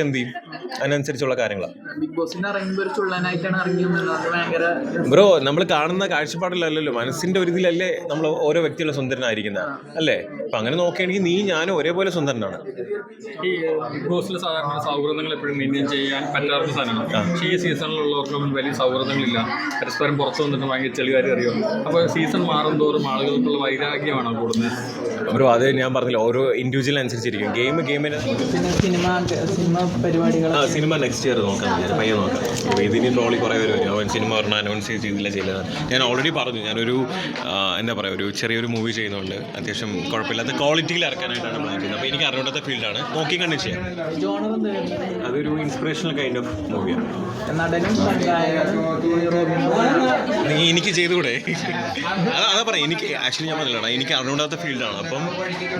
എന്ത് ചെയ്യും അതിനനുസരിച്ചുള്ള കാര്യങ്ങളാണ് ബ്രോ നമ്മൾ കാണുന്ന കാഴ്ചപ്പാടിലല്ലല്ലോ. മനസ്സിന്റെ ഒരു ഇതിലല്ലേ നമ്മൾ ഓരോ വ്യക്തികളും സുന്ദരനായിരിക്കുന്നത് അല്ലേ? അപ്പൊ അങ്ങനെ നോക്കുകയാണെങ്കിൽ നീ ഞാനും ഒരേപോലെ സുന്ദരനാണ് ഈ ബിഗ് ബോസിൽ സാധാരണ സൗഹൃദങ്ങൾ എപ്പോഴും മെയിന്റെയിൻ ചെയ്യാൻ പറ്റാത്ത സാധനമാണ് പക്ഷേ ഈ സീസണിലുള്ളവർക്കൊന്നും വലിയ സൗഹൃദങ്ങളില്ല. പരസ്പരം പുറത്തു വന്നിട്ട് ഭയങ്കര ചെളികാരി അറിയോ അപ്പോൾ സീസൺ മാറും തോറും ആളുകൾക്കുള്ള വൈരാഗ്യമാണോ കൂടുന്നത്? ബ്രോ അത് ഞാൻ പറഞ്ഞില്ല ഓരോ ഇൻഡിവിജ്വൽ അനുസരിച്ചിരിക്കും. ഗെയിം ഗെയിമിന് സിനിമ സിനിമ പരിപാടികൾ ആ സിനിമ നെക്സ്റ്റ് ഇയർ നോക്കാം. ഞാൻ പയ്യെ നോക്കാം. അപ്പോൾ ഇതിന് ട്രോളി കുറേ പേര് വരും. അവൻ സിനിമ പറഞ്ഞാൽ അനൗൺസ് ചെയ്തില്ല ചെയ്തത് ഞാൻ ഓൾറെഡി പറഞ്ഞു. ഞാനൊരു എന്താ പറയുക ഒരു ചെറിയൊരു മൂവി ചെയ്യുന്നുണ്ട്. അത്യാവശ്യം കുഴപ്പമില്ലാത്ത ക്വാളിറ്റിയിൽ ഇറക്കാനായിട്ടാണ് പ്ലാൻ ചെയ്യുന്നത്. അപ്പോൾ എനിക്ക് അറിയാത്ത ഫീൽഡാണ് നോക്കി കണ്ട് ചെയ്യാം. അതൊരു ഇൻസ്പിറേഷണൽ കൈൻഡ് ഓഫ് മൂവിയാണ് നീ എനിക്ക് ചെയ്തുകൂടെ? അതാ അതാ പറയാം. എനിക്ക് ആക്ച്വലി ഞാൻ പറഞ്ഞില്ല എനിക്ക് അറിഞ്ഞൂടാത്ത ഫീൽഡാണ് അപ്പം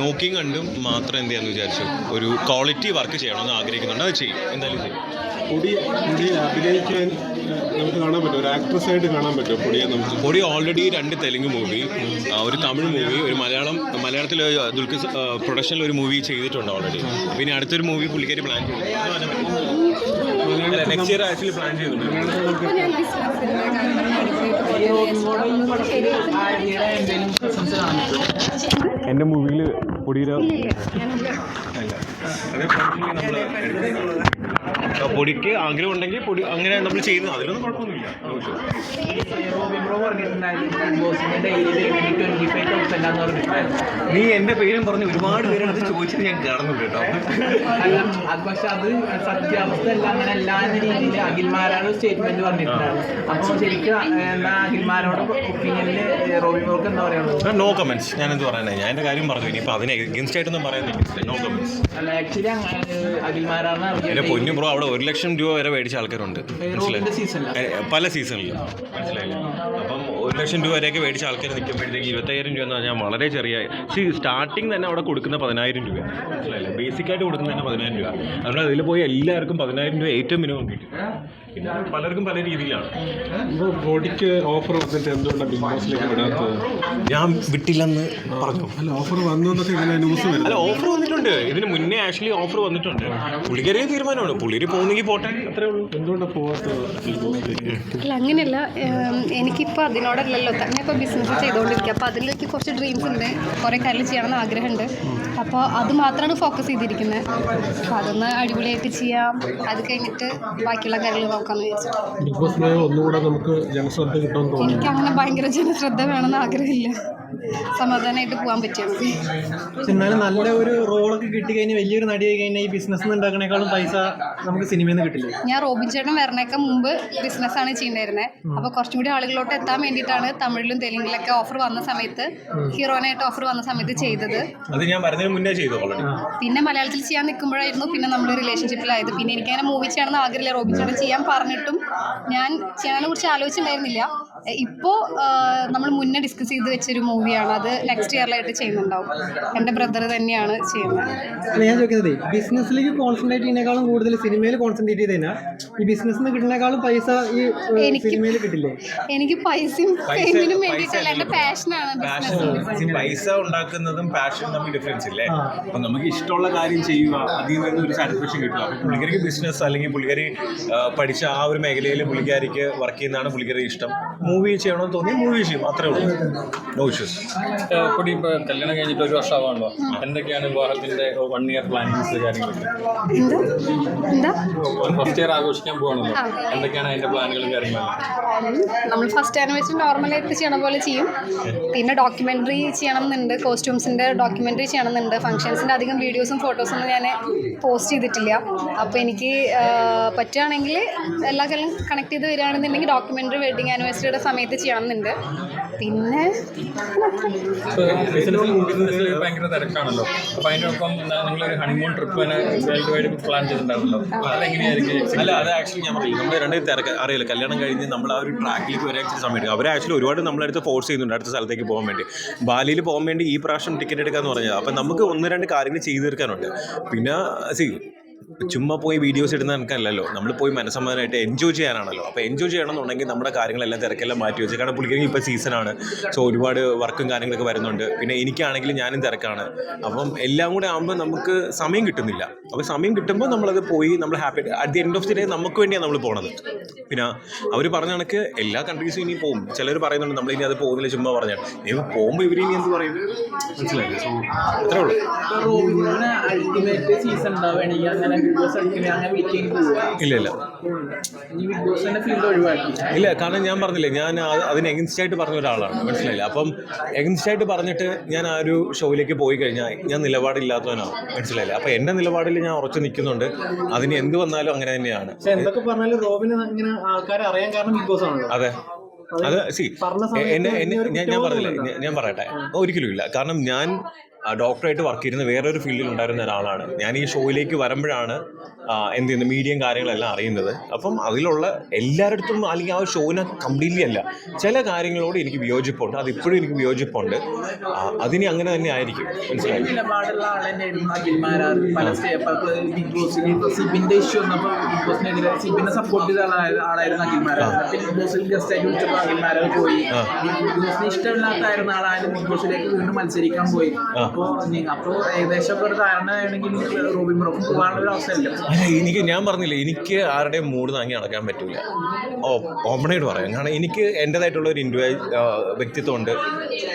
നോക്കിയും കണ്ടും മാത്രം എന്ത് ചെയ്യാന്ന് വിചാരിച്ചു. ഒരു ക്വാളിറ്റി വർക്ക് ചെയ്യണമെന്ന് ആഗ്രഹിക്കുന്നുണ്ട്. അത് ചെയ്യും. എന്തായാലും ചെയ്യും പൊടി പൊടി അഭിനയിക്കാൻ നമുക്ക് കാണാൻ പറ്റും. ഒരു ആക്ട്രസ് ആയിട്ട് കാണാൻ പറ്റും പൊടിയെ നമുക്ക്. പൊടി ഓൾറെഡി രണ്ട് തെലുങ്ക് മൂവി ഒരു തമിഴ് മൂവി ഒരു മലയാളം മലയാളത്തിൽ ദുൽഖർ പ്രൊഡക്ഷനിൽ ഒരു മൂവി ചെയ്തിട്ടുണ്ട് ഓൾറെഡി പിന്നെ അടുത്തൊരു മൂവി പുള്ളിക്കാരി പ്ലാൻ ചെയ്തു. നെക്സ്റ്റ് ഇയർ ആക്ച്വലി പ്ലാൻ ചെയ്തിട്ടുണ്ട് എന്റെ മൂവിയിൽ പൊടിയുടെ പൊടിക്ക് ആഗ്രഹം ഉണ്ടെങ്കിൽ പൊടി അങ്ങനെ നമ്മൾ ചെയ്യുന്നത്. അതിലൊന്നും കുഴപ്പമൊന്നുമില്ല. നീ എന്റെ പേരും പറഞ്ഞ് ഒരുപാട് പേര് അത് ചോദിച്ചത് ഞാൻ കാണുന്നുണ്ട് കേട്ടോ. അത് പക്ഷെ അത് സത്യാവസ്ഥ അല്ല അങ്ങനെ അല്ല എന്ന രീതിയിൽ അഖിൽമാരാണ് സ്റ്റേറ്റ്മെന്റ് പറഞ്ഞിട്ടുണ്ടായിരുന്നു അപ്പോൾ ശരിക്കും എന്നാ അഖിൽമാരോട് ഒപ്പീനിയനിൽ റോബി ബ്രോക്ക് എന്താ പറയുക നോ കമന്റ്സ് ഞാൻ എന്ത് പറയുന്നത് ഞാൻ എന്റെ കാര്യം പറഞ്ഞു. ഇനിയിപ്പോൾ അതിനെ എഗൻസ്റ്റ് ആയിട്ടൊന്നും പറയുന്നില്ല നോ കമന്റ്സ് അല്ല ആക്ച്വലി അഖിൽമാരാണ് പൊന്നു ബ്രോ അവിടെ ഒരു ലക്ഷം രൂപ വരെ മേടിച്ച ആൾക്കാരുണ്ട്. പല സീസണിലും മനസ്സിലായില്ലേ? അപ്പം ഒരു ലക്ഷം രൂപ വരെയൊക്കെ മേടിച്ച ആൾക്കാർ നിൽക്കുമ്പോഴത്തേക്ക് ഇരുപത്തയ്യായിരം രൂപ എന്ന് പറഞ്ഞാൽ വളരെ ചെറിയ സി സ്റ്റാർട്ടിങ് തന്നെ അവിടെ കൊടുക്കുന്ന പതിനായിരം രൂപ. മനസ്സിലായില്ലേ? ബേസിക് ആയിട്ട് കൊടുക്കുന്ന തന്നെ പതിനായിരം രൂപ. അതുകൊണ്ട് അതിൽ പോയി എല്ലാവർക്കും പതിനായിരം രൂപ ഏറ്റവും മിനിമം കിട്ടും. പിന്നെ പലർക്കും പല രീതിയിലാണ്. ബോഡിക്ക് ഓഫർ വന്നിട്ട് എന്തുകൊണ്ടാണ് ബിഗ് ബോസിലേക്ക് വിടാത്തത്? ഞാൻ വിട്ടില്ലെന്ന് പറഞ്ഞു. അല്ല ഓഫർ വന്നു എന്നൊക്കെ ഇങ്ങനെ ന്യൂസ് അല്ല ഓഫർ വന്നിട്ടുണ്ട് ഇതിന് മുന്നേ ആക്ച്വലി ഓഫർ വന്നിട്ടുണ്ട്. പുള്ളിക്കാരി തീരുമാനമാണ്. പുള്ളിര് പോകുന്നെങ്കിൽ പോട്ടെ. അത്രേ ഉള്ളൂ. എന്തുകൊണ്ടാണ് പോകാത്തത് അല്ല അങ്ങനെയല്ല. എനിക്കിപ്പോൾ അതിനോടല്ലല്ലോ. തന്നെ ഇപ്പോൾ ബിസിനസ് ചെയ്തുകൊണ്ടിരിക്കുക അപ്പോൾ അതിലേക്ക് കുറച്ച് ഡ്രീംസ് ഉണ്ട്. കുറേ കാര്യങ്ങൾ ചെയ്യണമെന്ന് ആഗ്രഹമുണ്ട്. അപ്പോൾ അത് മാത്രമാണ് ഫോക്കസ് ചെയ്തിരിക്കുന്നത് അപ്പോൾ അതൊന്ന് അടിപൊളിയായിട്ട് ചെയ്യാം. അത് കഴിഞ്ഞിട്ട് ബാക്കിയുള്ള കാര്യങ്ങൾ നോക്കാമെന്ന് വിചാരിച്ചു. ബിഗ് ബോസിനെ ഒന്നുകൂടെ നമുക്ക് ജനശ്രദ്ധ കിട്ടുമെന്ന് തോന്നുന്നു. എനിക്ക് അങ്ങനെ ഭയങ്കര ജനശ്രദ്ധ വേണമെന്ന് ആഗ്രഹമില്ല. സമാധാനമായിട്ട് പോകാൻ പറ്റിയത് എന്നാലും നല്ല ഒരു റോളൊക്കെ കിട്ടി കഴിഞ്ഞാൽ വലിയൊരു നടിയായി കഴിഞ്ഞാൽ ഈ ബിസിനസ് ഉണ്ടാക്കണേക്കാളും പൈസ നമുക്ക് സിനിമയിൽ നിന്ന് കിട്ടില്ല? ഞാൻ റോബിൻ ചേട്ടൻ വരണേക്കാൾ മുമ്പ് ബിസിനസ്സാണ് ചെയ്യുന്നിരുന്നത് അപ്പോൾ കുറച്ചും കൂടി ആളുകളോട്ട് എത്താൻ വേണ്ടിയിട്ടാണ് തമിഴിലും തെലുങ്കിലൊക്കെ ഓഫർ വന്ന സമയത്ത് ഹീറോനായിട്ട് ഓഫർ വന്ന സമയത്ത് ചെയ്തത്. അത് ഞാൻ വരുന്നതിന് മുന്നേ ചെയ്തു പിന്നെ മലയാളത്തിൽ ചെയ്യാൻ നിൽക്കുമ്പോഴായിരുന്നു പിന്നെ നമ്മൾ റിലേഷൻഷിപ്പിലായത് പിന്നെ എനിക്കങ്ങനെ മൂവി ചെയ്യണമെന്ന് ആഗ്രഹമില്ല. റോബിൻ ചേട്ടൻ ചെയ്യാൻ പറഞ്ഞിട്ടും ഞാൻ ചെയ്യാനെ കുറിച്ച് ആലോചിച്ചിട്ടുണ്ടായിരുന്നില്ല. ഇപ്പോൾ നമ്മൾ മുന്നേ ഡിസ്കസ് ചെയ്ത് വെച്ചൊരു മൂവിയാണ് അത് നെക്സ്റ്റ് ഇയറിലായിട്ട് ചെയ്യുന്നുണ്ടാവും. എന്റെ ബ്രദർ തന്നെയാണ് ചെയ്യുന്നത്. ഞാൻ ചോദിക്കുന്നത് ബിസിനസ്സിലേക്ക് കോൺസെൻട്രേറ്റ് ചെയ്യുന്നേക്കാളും കൂടുതൽ സിനിമയിൽ കോൺസെൻട്രേറ്റ് ചെയ്ത് കഴിഞ്ഞാൽ ഈ ബിസിനസ് നിന്ന് കിട്ടുന്നേക്കാളും പൈസ ഈ എനിക്ക് സിനിമയിൽ കിട്ടില്ലേ? എനിക്ക് പൈസയും ഫെയിമിനും വേണ്ടിയിട്ടല്ല. എന്റെ പാഷനാണ് ബിസിനസ് പൈസ ഉണ്ടാക്കുന്നതും പാഷനും തമ്മിൽ ഡിഫറൻസ് ഇല്ലേ? അപ്പൊ നമുക്ക് ഇഷ്ടമുള്ള കാര്യം ചെയ്യുക അതിൽ നിന്ന് ഒരു സാറ്റിസ്ഫാക്ഷൻ കിട്ടുക. അപ്പൊ പുള്ളിക്കാരിക്ക് ബിസിനസ് അല്ലെങ്കിൽ പുള്ളിക്കാരി പഠിച്ച ആ ഒരു മേഖലയിൽ പുള്ളിക്കാരിക്ക് വർക്ക് ചെയ്യുന്നതാണ് പുള്ളിക്കാരി ഇഷ്ടം. മൂവി ചെയ്യണമെന്ന് തോന്നി മൂവി ചെയ്യും. അത്രേ ഉള്ളൂ. നോ ഇഷ്യൂസ് കൂടി ഇപ്പോൾ കല്യാണം കഴിഞ്ഞിട്ട് ഒരു വർഷമാണല്ലോ എന്തൊക്കെയാണ് വിവാഹത്തിന്റെ വൺ ഇയർ പ്ലാനിങ്സ് കാര്യങ്ങളൊക്കെ? എന്താ? എന്താ? ഫസ്റ്റ് ഇയർ ആഘോഷിക്കാൻ പോകണല്ലോ എന്തൊക്കെയാണ് അതിന്റെ പ്ലാനുകളും കാര്യങ്ങളും? നമ്മൾ ഫസ്റ്റ് ആനിവേഴ്സറി നോർമലായിട്ട് ചെയ്യണ പോലെ ചെയ്യും. പിന്നെ ഡോക്യുമെന്ററി ചെയ്യണം എന്നുണ്ട് കോസ്റ്റ്യൂംസിന്റെ ഡോക്യുമെന്ററി ചെയ്യണം എന്നുണ്ട് ഫംഗ്ഷൻസിന്റെ അധികം വീഡിയോസും ഫോട്ടോസും ഞാൻ പോസ്റ്റ് ചെയ്തിട്ടില്ല. അപ്പോൾ എനിക്ക് പറ്റുകയാണെങ്കിൽ എല്ലാ കാര്യം കണക്ട് ചെയ്ത് വരികയാണെന്നുണ്ടെങ്കിൽ ഡോക്യുമെന്ററി വെഡിങ് ആനിവേഴ്സറിയുടെ സമയത്ത് ചെയ്യണമെന്നുണ്ട് പിന്നെ ബിസിനസ്സിൽ ബിസിനസ്സിൽ ഭയങ്കര തിരക്കാണല്ലോ. അപ്പൊ അതിനൊപ്പം നിങ്ങളൊരു ഹണിമൂൺ ട്രിപ്പ് തന്നെ വേൾഡ് വൈഡ് പ്ലാൻ അതെങ്ങനെയായിരിക്കും അല്ല അത് ആക്ച്വലി ഞാൻ പറയില്ല നമ്മൾ രണ്ട് തിരക്ക്. അറിയില്ല. കല്യാണം കഴിഞ്ഞ് നമ്മൾ ആ ഒരു ട്രാക്കിലേക്ക് വരെ സമയത്ത് സമയം എടുക്കും. അവർ ആക്ച്വലി ഒരുപാട് നമ്മളടുത്ത് ഫോഴ്സ് ചെയ്യുന്നുണ്ട് അടുത്ത സ്ഥലത്തേക്ക് പോകാൻ വേണ്ടി. ബാലിയിൽ പോകാൻ വേണ്ടി ഈ പ്രാവശ്യം ടിക്കറ്റ് എടുക്കാന്ന് പറഞ്ഞത്. അപ്പം നമുക്ക് ഒന്ന് രണ്ട് കാര്യങ്ങൾ ചെയ്തു തീർക്കാനുണ്ട്. പിന്നെ സി ചുമ്മാ പോയി വീഡിയോസ് ഇടുന്ന എനിക്കല്ലല്ലോ നമ്മൾ പോയി മനസ്സമ്മതമായിട്ട് എൻജോയ് ചെയ്യാനാണല്ലോ. അപ്പോൾ എൻജോയ് ചെയ്യണമെന്നുണ്ടെങ്കിൽ നമ്മുടെ കാര്യങ്ങളെല്ലാം തിരക്കെല്ലാം മാറ്റി വെച്ച്. കാരണം പുള്ളിക്കാരി ഇപ്പോൾ സീസണാണ് സോ ഒരുപാട് വർക്കും കാര്യങ്ങളൊക്കെ വരുന്നുണ്ട്. പിന്നെ എനിക്കാണെങ്കിൽ ഞാനും തിരക്കാണ്. അപ്പം എല്ലാം കൂടെ ആകുമ്പോൾ നമുക്ക് സമയം കിട്ടുന്നില്ല. അപ്പോൾ സമയം കിട്ടുമ്പോൾ നമ്മളത് പോയി നമ്മൾ happy at the end of the day നമുക്ക് വേണ്ടിയാണ് നമ്മൾ പോണത്. പിന്നെ അവർ പറഞ്ഞ കണക്ക് എല്ലാ കൺട്രീസും ഇനി പോകും ചിലർ പറയുന്നുണ്ട് നമ്മൾ ഇനി അത് പോകുന്നില്ല ചുമ്മാ പറഞ്ഞാൽ. ഇനി പോകുമ്പോൾ ഇവർ ഇനി എന്ത് പറയും? മനസ്സിലായില്ലേ? സോ അത്രേ ഉള്ളൂ. സീസൺ ഉണ്ടാവുകയാണെങ്കിൽ ഇല്ല ഇല്ല. ഇല്ല കാരണം ഞാൻ പറഞ്ഞില്ലേ ഞാൻ അത് അതിന് എഗൻസ്റ്റ് ആയിട്ട് പറഞ്ഞ ഒരാളാണ് മനസ്സിലായില്ല? അപ്പം എഗൻസ്റ്റ് ആയിട്ട് പറഞ്ഞിട്ട് ഞാൻ ആ ഒരു ഷോയിലേക്ക് പോയി കഴിഞ്ഞാൽ ഞാൻ നിലപാടില്ലാത്തവനാണ് മനസ്സിലായില്ല? അപ്പം എന്റെ നിലപാടിൽ ഞാൻ ഉറച്ചു നിൽക്കുന്നുണ്ട് അതിന് എന്ത് വന്നാലും അങ്ങനെ തന്നെയാണ്. എന്തൊക്കെ പറഞ്ഞാലും റോബിന് ഇങ്ങനെ ആൾക്കാരെ അറിയാൻ കാരണം ബിഗ് ബോസ് ആണല്ലോ. അതെ. അത് സി എന്നെ എന്നെ ഞാൻ ഞാൻ പറഞ്ഞില്ലേ ഞാൻ- പറയട്ടെ ഒരിക്കലും ഇല്ല. കാരണം ഞാൻ ഡോക്ടറായിട്ട് വർക്ക് ചെയ്യുന്ന വേറൊരു ഫീൽഡിൽ ഉണ്ടായിരുന്ന ഒരാളാണ്. ഞാൻ ഈ ഷോയിലേക്ക് വരുമ്പോഴാണ് എന്ത് ചെയ്യുന്നത് മീഡിയയും കാര്യങ്ങളെല്ലാം അറിയുന്നത്. അപ്പം അതിലുള്ള എല്ലായിടത്തും അല്ലെങ്കിൽ ആ ഷോയിനെ കംപ്ലീറ്റ്ലി അല്ല. ചില കാര്യങ്ങളോട് എനിക്ക് വിയോജിപ്പുണ്ട്. അത് ഇപ്പോഴും എനിക്ക് വിയോജിപ്പുണ്ട്. അതിന് അങ്ങനെ തന്നെ ആയിരിക്കും. മനസ്സിലായി? ഇഷ്ടമില്ലാത്ത ആളായാലും ബിഗ് ബോസിലേക്ക് വീണ്ടും മത്സരിക്കാൻ പോയി. അപ്പോ നി- അപ്പോ ഏകദേശം ഒരു അവസരമില്ല എനിക്ക് ഞാൻ പറഞ്ഞില്ലേ എനിക്ക് ആരുടെയും മൂഡ് താങ്ങി നടക്കാൻ പറ്റൂല. ഓ ഓപ്പണായിട്ട് പറയാം. കാരണം എനിക്ക് എന്റെതായിട്ടുള്ള ഒരു ഇൻഡിവിജ്വൽ വ്യക്തിത്വം ഉണ്ട്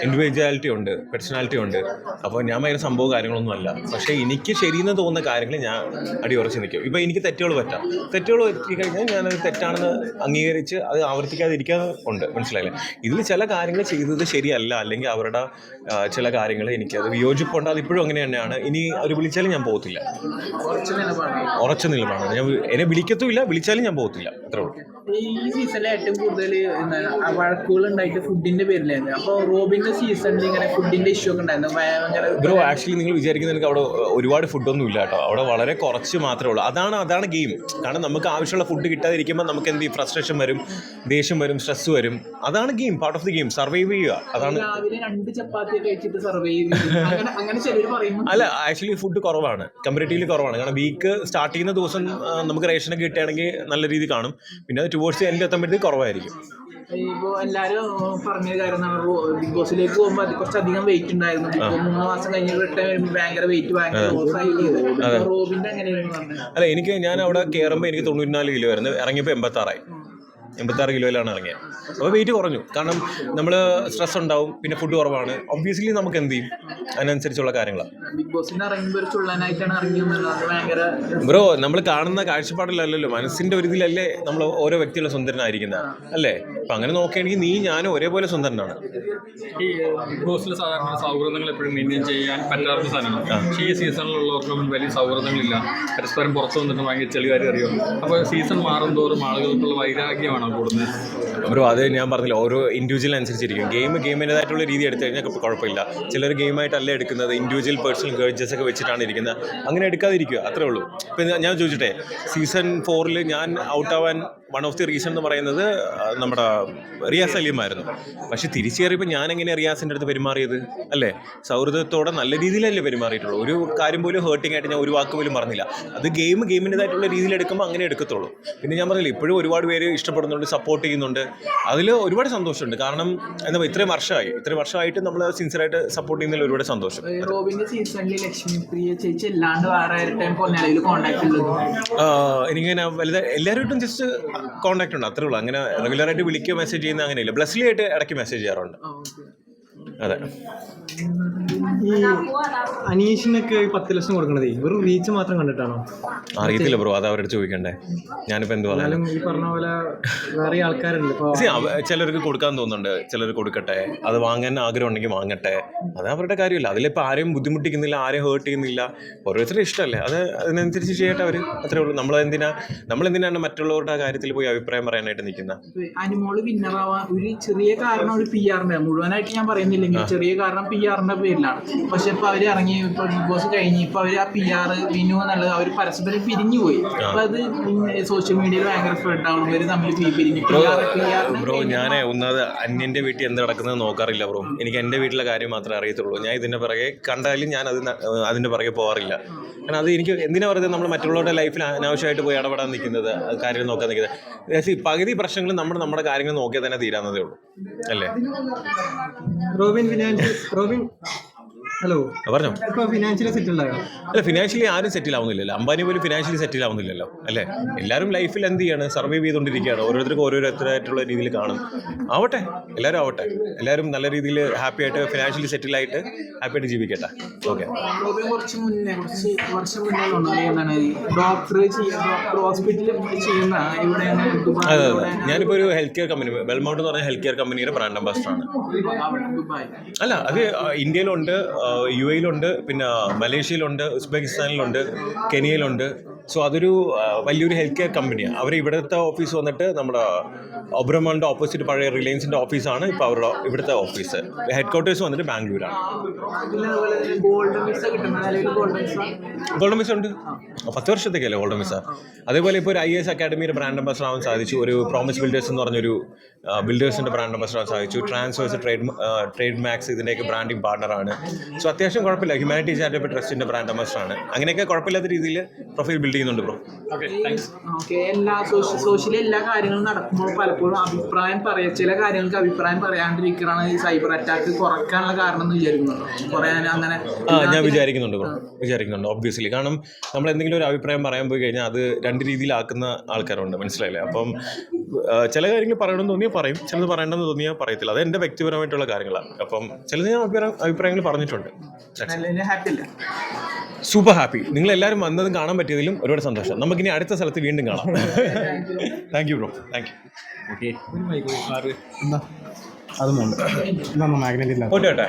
ഇൻഡിവിജ്വാലിറ്റി ഉണ്ട് പേഴ്സണാലിറ്റി ഉണ്ട്. അപ്പോൾ ഞാൻ ഭയങ്കര സംഭവം കാര്യങ്ങളൊന്നും അല്ല. പക്ഷേ എനിക്ക് ശരിയെന്ന് തോന്നുന്ന കാര്യങ്ങൾ ഞാൻ അടിയുറച്ച് നിൽക്കും. ഇപ്പോൾ എനിക്ക് തെറ്റുകൾ പറ്റാം. തെറ്റുകൾ പറ്റി കഴിഞ്ഞാൽ ഞാനത് തെറ്റാണെന്ന് അംഗീകരിച്ച് അത് ആവർത്തിക്കാതിരിക്കാൻ ഉണ്ട്. മനസ്സിലായില്ലേ? ഇതിൽ ചില കാര്യങ്ങൾ ചെയ്തത് ശരിയല്ല. അല്ലെങ്കിൽ അവരുടെ ചില കാര്യങ്ങൾ എനിക്കത് വിയോജിപ്പുണ്ട് അത് ഇപ്പോഴും അങ്ങനെ തന്നെയാണ്. ഇനി അവർ വിളിച്ചാലും ഞാൻ പോകത്തില്ല. ഉറച്ച നിലപാട് നിലപാടാണ്. ഞാൻ എന്നെ വിളിക്കത്തുമില്ല വിളിച്ചാലും ഞാൻ പോകത്തില്ല. അത്രേ ഉള്ളൂ. ഈ സീസണിൽ ഏറ്റവും കൂടുതൽ വഴക്കുകൾ ഉണ്ടായിട്ട് ഫുഡിന്റെ പേരിലായിരുന്നു. അപ്പോൾ റോബിന്റെ സീസണിൽ ഇങ്ങനെ ഫുഡിന്റെ ഇഷ്യൂ ഒക്കെ ഉണ്ടായിരുന്നു. ഭയങ്കര ബ്രോ ആക്ച്വലി നിങ്ങൾ വിചാരിക്കുന്ന എനിക്ക് അവിടെ ഒരുപാട് ഫുഡൊന്നും ഇല്ല കേട്ടോ. അവിടെ വളരെ കുറച്ച് മാത്രമേ ഉള്ളൂ. അതാണ് അതാണ് ഗെയിം കാരണം നമുക്ക് ആവശ്യമുള്ള ഫുഡ് കിട്ടാതിരിക്കുമ്പോൾ നമുക്ക് എന്ത് ചെയ്യും? ഫ്രസ്ട്രേഷൻ വരും ദേഷ്യം വരും സ്ട്രെസ് വരും. അതാണ് game part of the game survive ചെയ്യുക. അതാണ് രാവിലെ രണ്ട് ചപ്പാത്തി കഴിച്ചിട്ട് സർവൈവ് അല്ല ആക്ച്വലി ഫുഡ് കുറവാണ്. കമ്പാരിറ്റീവ്ലി കുറവാണ്. കാരണം വീക്ക് സ്റ്റാർട്ട് ചെയ്യുന്ന ദിവസം നമുക്ക് റേഷനൊക്കെ കിട്ടുകയാണെങ്കിൽ നല്ല രീതി കാണും. പിന്നെ അത് ടുവേഴ്സ് എന്റെ എത്തുമ്പോഴത്തേക്ക് കുറവായിരിക്കും. ഇപ്പോ എല്ലാരും പറഞ്ഞ കാര്യം ബിഗ് ബോസിലേക്ക് പോകുമ്പോൾ കുറച്ചധികം വെയിറ്റ് ഉണ്ടായിരുന്നു. മൂന്ന് മാസം കഴിഞ്ഞ് റിട്ടേൺ വരുമ്പോൾ ഭയങ്കര വെയിറ്റ് ഭയങ്കര റോബിന്റെ അങ്ങനെയാണ് അല്ല എനിക്ക് ഞാൻ അവിടെ കയറുമ്പോൾ എനിക്ക് തൊണ്ണൂറ്റിനാല് കിലോ ആയിരുന്നു. ഇറങ്ങിയപ്പോൾ എൺപത്താറായി. എൺപത്താറ് കിലോയിലാണ് ഇറങ്ങിയത്. അപ്പോൾ വെയിറ്റ് കുറഞ്ഞു. കാരണം നമ്മൾ സ്ട്രെസ് ഉണ്ടാവും പിന്നെ ഫുഡ് കുറവാണ്. ഒബ്വിയസ്ലി നമുക്ക് എന്ത് ചെയ്യും? അതിനനുസരിച്ചുള്ള കാര്യങ്ങളാണ് ബ്രോ നമ്മൾ കാണുന്ന കാഴ്ചപ്പാടിലല്ലല്ലോ. മനസ്സിന്റെ ഒരു ഇതിലല്ലേ നമ്മൾ ഓരോ വ്യക്തികളും സുന്ദരനായിരിക്കുന്നത് അല്ലേ? അപ്പൊ അങ്ങനെ നോക്കുകയാണെങ്കിൽ നീ ഞാനും ഒരേപോലെ സുന്ദരനാണ് ഈ ബിഗ് ബോസിൽ സാധാരണ സൗഹൃദങ്ങൾ എപ്പോഴും മെയിന്റെയിൻ ചെയ്യാൻ പറ്റാത്ത സാധനമാണ് പക്ഷേ ഈ സീസണിലുള്ളവർക്കൊന്നും വലിയ സൗഹൃദങ്ങളില്ല. പരസ്പരം പുറത്തു വന്നിട്ട് ഭയങ്കര ചെളികാരി അറിയും? അപ്പോൾ സീസൺ മാറും തോറും ആളുകൾക്കുള്ള വൈരാഗ്യമാണ് കൂടുന്നത്? ബ്രോ അത് ഞാൻ പറഞ്ഞില്ല ഓരോ ഇൻഡിവിജ്വൽ അനുസരിച്ചിരിക്കും. ഗെയിം ഗെയിമിന്റെതായിട്ടുള്ള രീതി എടുത്തു കഴിഞ്ഞാൽ കുഴപ്പമില്ല. ചിലർ ഗെയിമായിട്ടല്ല എടുക്കുന്നത്? ഇൻഡിവിജ്വൽ പേഴ്സണൽ ഗേജസ് ഒക്കെ വെച്ചിട്ടാണ് ഇരിക്കുന്നത്. അങ്ങനെ എടുക്കാതിരിക്കുക. അത്രേ ഉള്ളൂ. ഇപ്പം ഞാൻ- ചോദിച്ചിട്ടെ സീസൺ ഫോറിൽ ഞാൻ ഔട്ട് ആവാൻ വൺ ഓഫ് ദി റീസൺ എന്ന് പറയുന്നത് നമ്മുടെ റിയാസ് അലിയുമായിരുന്നു പക്ഷെ തിരിച്ചു കയറിയപ്പോൾ ഞാൻ എങ്ങനെ റിയാസിന്റെ അടുത്ത് പെരുമാറിയത്? അല്ലേ? സൗഹൃദത്തോടെ നല്ല രീതിയിലല്ലേ പെരുമാറിയിട്ടുള്ളൂ. ഒരു കാര്യം പോലും ഹേർട്ടിംഗ് ആയിട്ട് ഞാൻ ഒരു വാക്ക് പോലും പറഞ്ഞില്ല. അത് ഗെയിം ഗെയിമിന്റെതായിട്ടുള്ള രീതിയിൽ എടുക്കുമ്പോൾ അങ്ങനെ എടുക്കത്തുള്ളൂ. പിന്നെ ഞാൻ പറഞ്ഞില്ല ഇപ്പോഴും ഒരുപാട് പേര് ഇഷ്ടപ്പെടുന്നുണ്ട് സപ്പോർട്ട് ചെയ്യുന്നുണ്ട്. അതിൽ ഒരുപാട് സന്തോഷമുണ്ട്. കാരണം എന്താ പറയുക ഇത്രയും വർഷമായി. ഇത്രയും വർഷമായിട്ട് നമ്മൾ സിൻസിയറായിട്ട് സപ്പോർട്ട് ചെയ്യുന്നതിൽ ഒരുപാട് സന്തോഷം. എനിക്കിങ്ങനെ വലുത് എല്ലാവരുമായിട്ടും ജസ്റ്റ് കോൺടാക്ട് ഉണ്ട്. അത്രേ ഉള്ളൂ. അങ്ങനെ റെഗുലറായിട്ട് വിളിക്കുക മെസ്സേജ് ചെയ്യുന്ന അങ്ങനെയില്ല. ബ്ലസ്ലി ആയിട്ട് ഇടയ്ക്ക് മെസ്സേജ് ചെയ്യാറുണ്ട്. അതെ. ഈ അനീഷിനൊക്കെ പത്ത് ലക്ഷം കൊടുക്കണതേ ഒരു റീച്ച് മാത്രം കണ്ടിട്ടാണോ? അറിയത്തില്ല ബ്രോ അത് അവരോട് ചോദിക്കണ്ടേ. ഞാനിപ്പോ എന്ത് പറഞ്ഞാലും ഈ പറഞ്ഞ പോലെ വേറെ ആൾക്കാരുണ്ട്. ചിലർക്ക് കൊടുക്കാൻ തോന്നുന്നുണ്ട്. ചിലർ കൊടുക്കട്ടെ. അത് വാങ്ങാൻ ആഗ്രഹം ഉണ്ടെങ്കിൽ വാങ്ങട്ടെ. അത് അവരുടെ കാര്യമില്ല. അതിലിപ്പോൾ ആരെയും ബുദ്ധിമുട്ടിക്കുന്നില്ല ആരെയും ഹേർട്ട് ചെയ്യുന്നില്ല. ഓരോരുത്തരുടെ ഇഷ്ടമല്ലേ? അത് അതിനനുസരിച്ച് ചെയ്യട്ടെ അവർ അത്രേ ഉള്ളൂ. നമ്മൾ എന്തിനാ നമ്മൾ എന്തിനാണ് മറ്റുള്ളവരുടെ കാര്യത്തിൽ പോയി അഭിപ്രായം പറയാനായിട്ട് നിൽക്കുന്നത് അനുമോൾ വിന്നറാവാൻ ഒരു ചെറിയ കാരണം ഒരു പി ആറിന്റെ മുഴുവനായിട്ട് ഞാൻ പറയുന്നില്ലെങ്കിൽ അതിന് ചെറിയ കാരണം പി ആറിന്റെ പേരിലാണ്. പക്ഷെ ഇപ്പൊ അവർ ഇറങ്ങി ഇപ്പൊ ബിഗ് ബോസ് കഴിഞ്ഞ് ഇപ്പൊ അവർ ആ പി ആർ വിനു എന്നുള്ളത് അവർ പരസ്പരം പിരിഞ്ഞു പോയി. അപ്പൊ അത് സോഷ്യൽ മീഡിയയിൽ ഭയങ്കര സ്പ്രെഡ് ആവും ഇവർ തമ്മിൽ പിരിഞ്ഞു. ബ്രോ ഞാൻ ഒന്നാമത് അന്യന്റെ വീട്ടിൽ എന്ത് നടക്കുന്നത് നോക്കാറില്ല ബ്രോ. എനിക്ക് എന്റെ വീട്ടിലെ കാര്യം മാത്രമേ അറിയത്തുള്ളൂ. ഞാൻ ഇതിന്റെ പിറകെ കണ്ടാലും ഞാൻ അത് അതിന്റെ പിറകെ പോകാറില്ല. കാരണം അത് എനിക്ക് എന്തിനാ പറയുന്നത് നമ്മൾ മറ്റുള്ളവരുടെ ലൈഫിൽ അനാവശ്യമായിട്ട് പോയി ഇടപെടാൻ നിൽക്കുന്നത് കാര്യങ്ങൾ കാര്യം നോക്കാൻ നിൽക്കുന്നത്. പകുതി പ്രശ്നങ്ങൾ നമ്മൾ നമ്മുടെ കാര്യങ്ങൾ നോക്കിയാൽ തന്നെ തീരാവുന്നതേ ഉള്ളൂ. അല്ലേ? റോബിൻ ഫിനാൻഷ്യൽ റോബിൻ ഹലോ പറഞ്ഞോ. അല്ല ഫിനാൻഷ്യലി ആരും സെറ്റിൽ ആവുന്നില്ലല്ലോ. അംബാനി പോലും ഫിനാൻഷ്യലി സെറ്റിൽ ആവുന്നില്ലല്ലോ. അല്ലേ? എല്ലാവരും ലൈഫിൽ എന്ത് ചെയ്യാണ്? സർവൈവ് ചെയ്തുകൊണ്ടിരിക്കുകയാണ്. ഓരോരുത്തർക്കും ഓരോരുത്തരായിട്ടുള്ള രീതിയിൽ കാണും. ആവട്ടെ. എല്ലാവരും ആവട്ടെ. എല്ലാവരും നല്ല രീതിയിൽ ഹാപ്പി ആയിട്ട് ഫിനാൻഷ്യലി സെറ്റിൽ ആയിട്ട് ഹാപ്പി ആയിട്ട് ജീവിക്കട്ടെ. ഓക്കെ കുറച്ച് മുന്നേ കുറച്ച് വർഷം മുന്നേ തോന്നുന്നു എന്താണ് ഡോക്ടർ ഡോക്ടർ ഹോസ്പിറ്റലിൽ ചെയ്യുന്ന അതെ അതെ. ഞാനിപ്പോൾ ഒരു ഹെൽത്ത് കെയർ കമ്പനി വെൽമൗണ്ട് എന്ന് പറഞ്ഞ ഹെൽത്ത് കെയർ കമ്പനിയുടെ ബ്രാൻഡ് അംബാസിഡർ ആണ്. അല്ല അത് ഇന്ത്യയിലുണ്ട്. യു എയിലുണ്ട് പിന്നെ മലേഷ്യയിലുണ്ട് ഉസ്ബെക്കിസ്ഥാനിലുണ്ട് കെനിയയിലുണ്ട്. സോ അതൊരു വലിയൊരു ഹെൽത്ത് കെയർ കമ്പനിയാണ് അവർ ഇവിടുത്തെ ഓഫീസ് വന്നിട്ട് നമ്മുടെ ഒബ്രമോളിന്റെ ഓപ്പോസിറ്റ് പഴയ റിലയൻസിന്റെ ഓഫീസാണ് ഇപ്പോൾ അവരുടെ ഇവിടുത്തെ ഓഫീസ് ഹെഡ് ക്വാർട്ടേഴ്സ് വന്നിട്ട് ബാംഗ്ലൂരാണ്. ഗോൾഡൻ മിസ് ഉണ്ട്. പത്ത് വർഷത്തേക്കല്ലേ ഗോൾഡൻ മിസ് അതേപോലെ ഇപ്പോൾ ഒരു ഐ എസ് അക്കാഡമിയുടെ ബ്രാൻഡ് അംബാസഡർ ആവാൻ സാധിച്ചു. ഒരു പ്രോമിസ് ബിൽഡേഴ്സ് എന്ന് പറഞ്ഞൊരു ബിൽഡേഴ്സിന്റെ ബ്രാൻഡ് അംബാസഡർ ആവാൻ സാധിച്ചു. ട്രാൻസ്ഫേഴ്സ് ട്രേഡ് ട്രേഡ് മാക്സ് ഇതിന്റെയൊക്കെ ബ്രാൻഡിങ് പാർട്ണറാണ് സോ അത്യാവശ്യം കുഴപ്പമില്ല. ഹ്യൂമാനിറ്റി ചാരിറ്റബിൾ ട്രസ്റ്റിന്റെ ബ്രാൻഡ് അംബാസഡറാണ് അങ്ങനെയൊക്കെ കുഴപ്പമില്ലാത്ത രീതിയിൽ പ്രൊഫൈൽ ബിൽഡ് ചെയ്യുന്നുണ്ട് ബ്രോ ഓക്കെ എല്ലാ സോഷ്യൽ എല്ലാ കാര്യങ്ങളും നടക്കുമ്പോൾ പലപ്പോഴും അഭിപ്രായം പറയാ ചില കാര്യങ്ങൾക്ക് അഭിപ്രായം പറയാണ്ടിരിക്കുകയാണ് ഈ സൈബർ അറ്റാക്ക് കുറയ്ക്കാനുള്ള കാരണം എന്ന് വിചാരിക്കുന്നുണ്ടോ? പറയാൻ അങ്ങനെ ആ ഞാൻ വിചാരിക്കുന്നുണ്ട് ബ്രോ വിചാരിക്കുന്നുണ്ട് ഒബ്വിയസ്ലി കാരണം നമ്മൾ എന്തെങ്കിലും ഒരു അഭിപ്രായം പറയാൻ പോയി കഴിഞ്ഞാൽ അത് രണ്ട് രീതിയിലാക്കുന്ന ആൾക്കാരുണ്ട് മനസ്സിലായില്ലേ? അപ്പം ചില കാര്യങ്ങൾ പറയണമെന്ന് തോന്നിയാൽ പറയും ചിലത് പറയണമെന്ന് തോന്നിയാൽ പറയത്തില്ല. അത് എന്റെ വ്യക്തിപരമായിട്ടുള്ള കാര്യങ്ങളാണ്. അപ്പം ചിലത് ഞാൻ അഭിപ്രായം അഭിപ്രായങ്ങൾ പറഞ്ഞിട്ടുണ്ട്. ഹാപ്പി അല്ല? സൂപ്പർ ഹാപ്പി നിങ്ങൾ എല്ലാവരും വന്നതും കാണാൻ പറ്റിയതിലും ഒരുപാട് സന്തോഷം. നമുക്കിനി അടുത്ത സ്ഥലത്ത് വീണ്ടും കാണാം. Thank you bro thank you അത് മാഗ്നറ്റില്ല പോട്ടെ